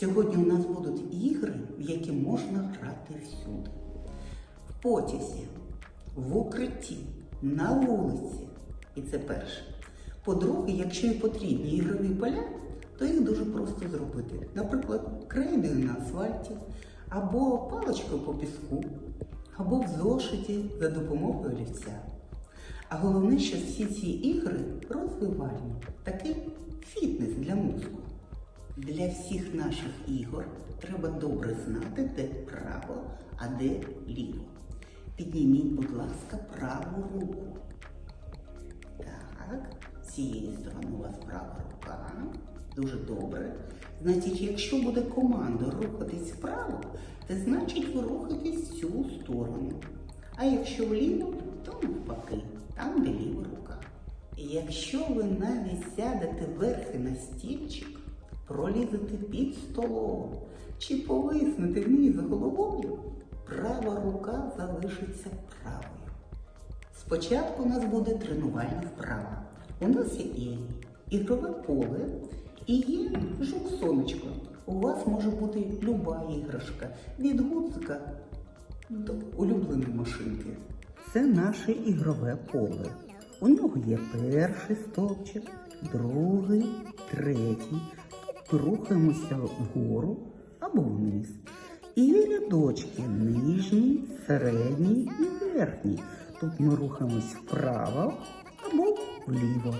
Сьогодні у нас будуть ігри, в які можна грати всюди. В потязі, в укритті, на вулиці. І це перше. По-друге, якщо і потрібні ігрові поля, то їх дуже просто зробити. Наприклад, крейдою на асфальті, або паличкою по піску, або в зошиті за допомогою олівця. А головне, що всі ці ігри розвивальні, такий фітнес для мозку. Для всіх наших ігор треба добре знати, де право, а де ліво. Підніміть, будь ласка, праву руку. Так, з цієї сторони у вас права рука. Дуже добре. Значить, якщо буде команда рухатись вправо, то значить ви рухаєтесь в цю сторону. А якщо вліво, то навпаки, там, де ліва рука. І якщо ви навіть сядете верхи на стільчик, пролізете під столом чи повиснете вниз головою, права рука залишиться правою. Спочатку у нас буде тренувальна вправа. У нас є ігрове поле і є жук сонечко. У вас може бути люба іграшка від гудзика до улюбленої машинки. Це наше ігрове поле. У нього є перший стовпчик, другий, третій. Рухаємося вгору або вниз. І рядочки нижній, середній і верхній. Тут ми рухаємось вправо або вліво.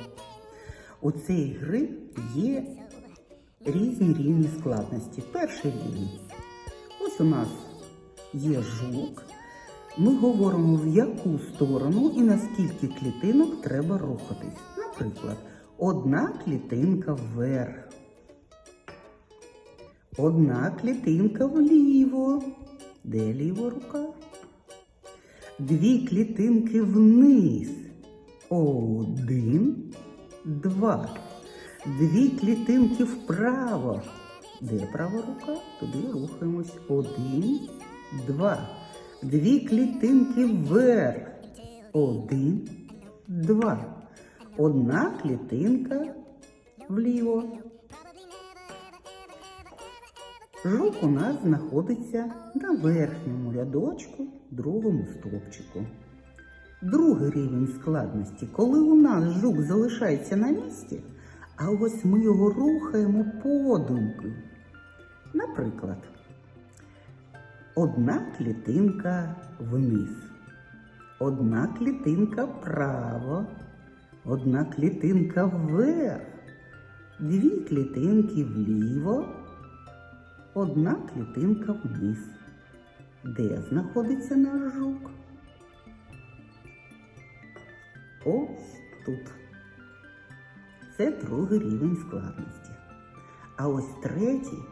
У цієї гри є різні рівні складності. Перший рівень. Ось у нас є жук. Ми говоримо, в яку сторону і на скільки клітинок треба рухатись. Наприклад, одна клітинка вверх. Одна клітинка вліво. Де ліва рука? Дві клітинки вниз. Один, два. Дві клітинки вправо. Де права рука? Туди рухаємось. Один, два. Дві клітинки вверх. Один, два. Одна клітинка вліво. Жук у нас знаходиться на верхньому рядочку, другому стовпчику. Другий рівень складності, коли у нас жук залишається на місці, а ось ми його рухаємо подумки. Наприклад, одна клітинка вниз, одна клітинка вправо, одна клітинка вверх, дві клітинки вліво одна клітинка вниз. Де знаходиться наш жук? Ось тут. Це другий рівень складності. А ось третій,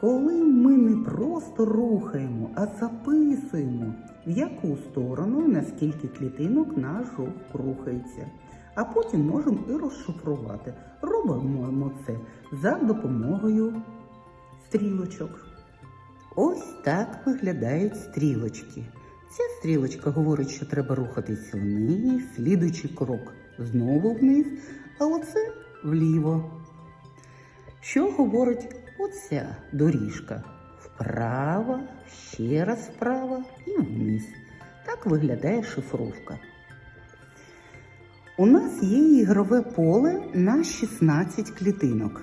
коли ми не просто рухаємо, а записуємо, в яку сторону і на скільки клітинок наш жук рухається. А потім можемо і розшифрувати. Робимо це за допомогою стрілочок. Ось так виглядають стрілочки. Ця стрілочка говорить, що треба рухатись вниз, слідуючий крок знову вниз, а оце вліво. Що говорить оця доріжка? Вправо, ще раз вправо і вниз. Так виглядає шифровка. У нас є ігрове поле на 16 клітинок.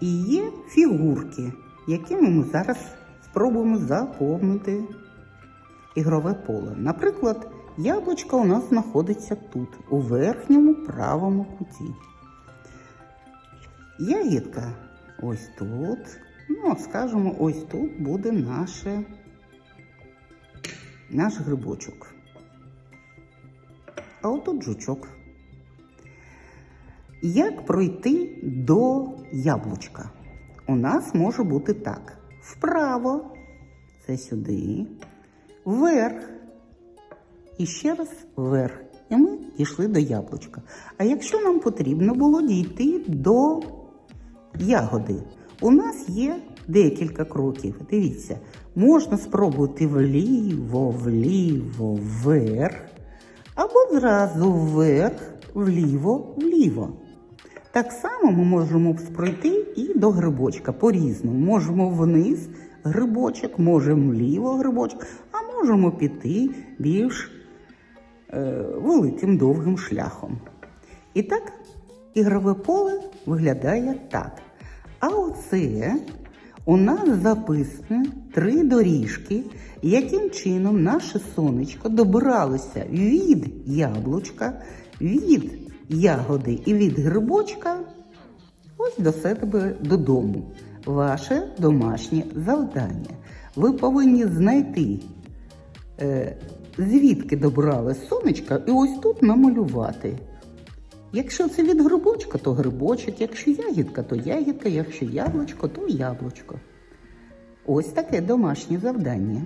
І є фігурки, якими ми зараз спробуємо заповнити ігрове поле. Наприклад, яблучко у нас знаходиться тут, у верхньому правому куті. Ягідка ось тут. Ну, скажімо, ось тут буде наше, наш грибочок. А отут жучок. Як пройти до яблучка? У нас може бути так: вправо, це сюди, вверх. І ще раз вверх. І ми дійшли до яблучка. А якщо нам потрібно було дійти до ягоди, у нас є декілька кроків. Дивіться, можна спробувати вліво, вліво, вверх, або зразу вверх, вліво, вліво. Так само ми можемо пройти і до грибочка по-різному. Можемо вниз грибочок, можемо вліво грибочок, а можемо піти більш е, великим довгим шляхом. І так, ігрове поле виглядає так. А оце у нас записано три доріжки, яким чином наше сонечко добиралося від яблучка, від ягоди і від грибочка ось до себе додому. Ваше домашнє завдання. Ви повинні знайти, е, звідки добрали сонечка, і ось тут намалювати. Якщо це від грибочка, то грибочок, якщо ягідка, то ягідка, якщо яблучко, то яблучко. Ось таке домашнє завдання.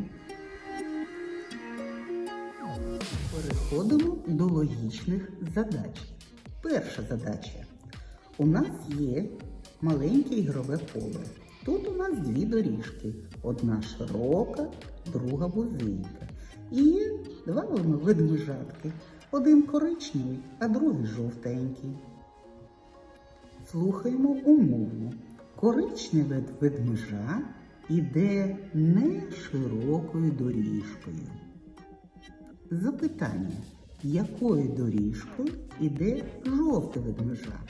Переходимо до логічних задач. Перша задача. У нас є маленьке ігрове поле. Тут у нас дві доріжки. Одна широка, друга вузенька. І два ведмежатки. Один коричневий, а другий жовтенький. Слухаємо умову. Коричневе ведмежа іде не широкою доріжкою. Запитання, якою доріжкою іде жовте ведмежа?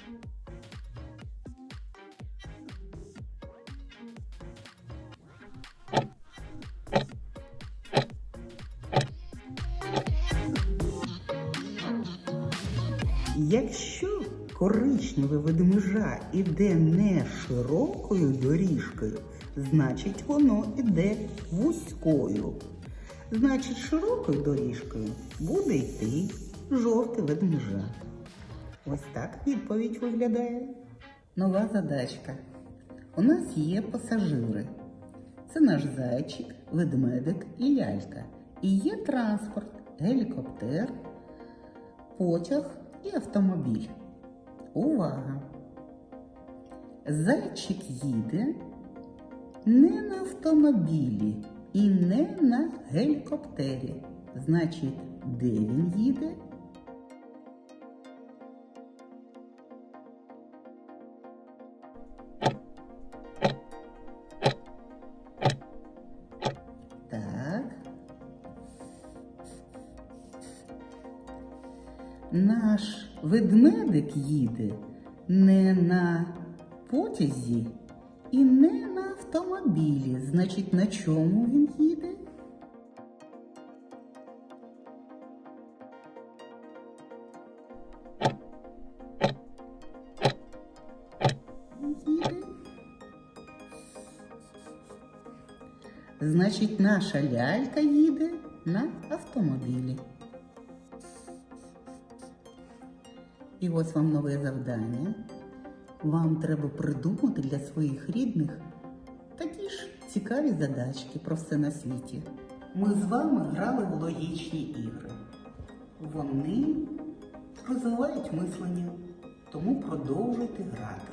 Якщо коричневе ведмежа іде не широкою доріжкою, значить воно іде вузькою. Значить, широкою доріжкою буде йти жовте ведмежа. Ось так відповідь виглядає. Нова задачка. У нас є пасажири. Це наш зайчик, ведмедик і лялька. І є транспорт, гелікоптер, потяг і автомобіль. Увага! Зайчик їде не на автомобілі і не на гелікоптері. Значить, де він їде? Так. Наш ведмедик їде не на потязі і не автомобілі. Значить, на чому він їде? Він їде. Значить, наша лялька їде на автомобілі. І ось вам нове завдання. Вам треба придумати для своїх рідних цікаві задачки про все на світі. Ми з вами грали в логічні ігри. Вони розвивають мислення, тому продовжуйте грати.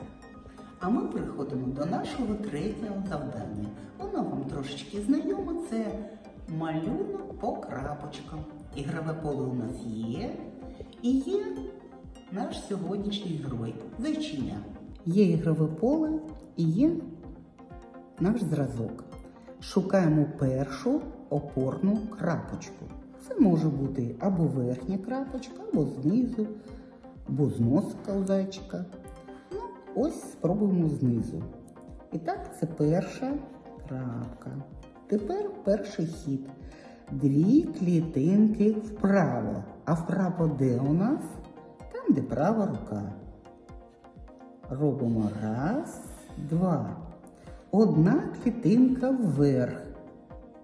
А ми переходимо до нашого третього завдання. Воно вам трошечки знайоме. Це малюнок по крапочкам. Ігрове поле у нас є. І є наш сьогоднішній герой зайчиня. Є ігрове поле і є наш зразок. Шукаємо першу опорну крапочку. Це може бути або верхня крапочка, або знизу, або з носика у зайчика. Ну, ось спробуємо знизу. І так, це перша крапка. Тепер перший хід. Дві клітинки вправо. А вправо де у нас? Там, де права рука. Робимо раз, два. Одна клітинка вверх.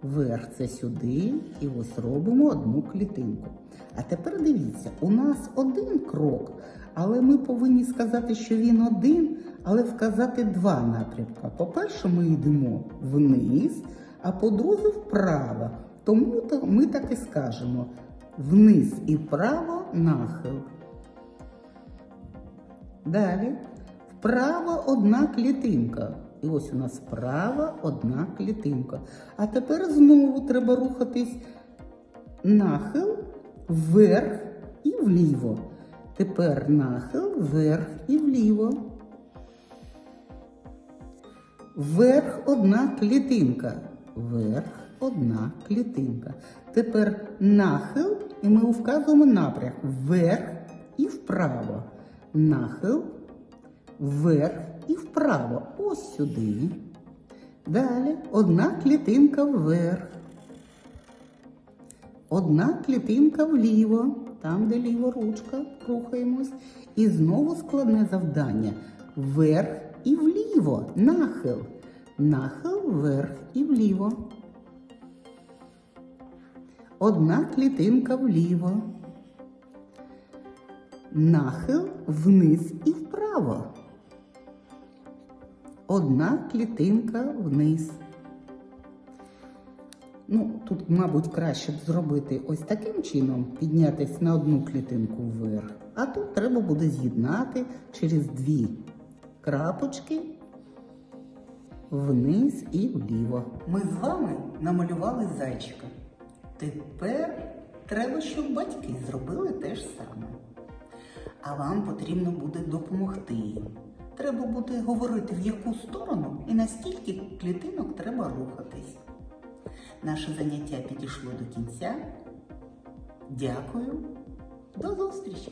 Вверх це сюди. І ось робимо одну клітинку. А тепер дивіться, у нас один крок, але ми повинні сказати, що він один, але вказати два напрямки. По-перше, ми йдемо вниз, а по-друге, вправо. Тому то ми так і скажемо: вниз і вправо нахил. Далі вправо одна клітинка. І ось у нас справа одна клітинка. А тепер знову треба рухатись нахил вверх і вліво. Тепер нахил вверх і вліво. Вверх одна клітинка. Вверх одна клітинка. Тепер нахил, і ми вказуємо напрям. Вверх і вправо. Нахил, вверх і вправо. Ось сюди. Далі одна клітинка вверх. Одна клітинка вліво, там, де ліва ручка, рухаємось. І знову складне завдання. Вверх і вліво. Нахил. Нахил вверх і вліво. Одна клітинка вліво. Нахил вниз і вправо. Одна клітинка вниз. Ну, тут, мабуть, краще б зробити ось таким чином, піднятися на одну клітинку вверх. А тут треба буде з'єднати через дві крапочки вниз і вліво. Ми з вами намалювали зайчика. Тепер треба, щоб батьки зробили те ж саме. А вам потрібно буде допомогти. їм. Треба буде говорити, в яку сторону і наскільки клітинок треба рухатись. Наше заняття підійшло до кінця. Дякую. До зустрічі!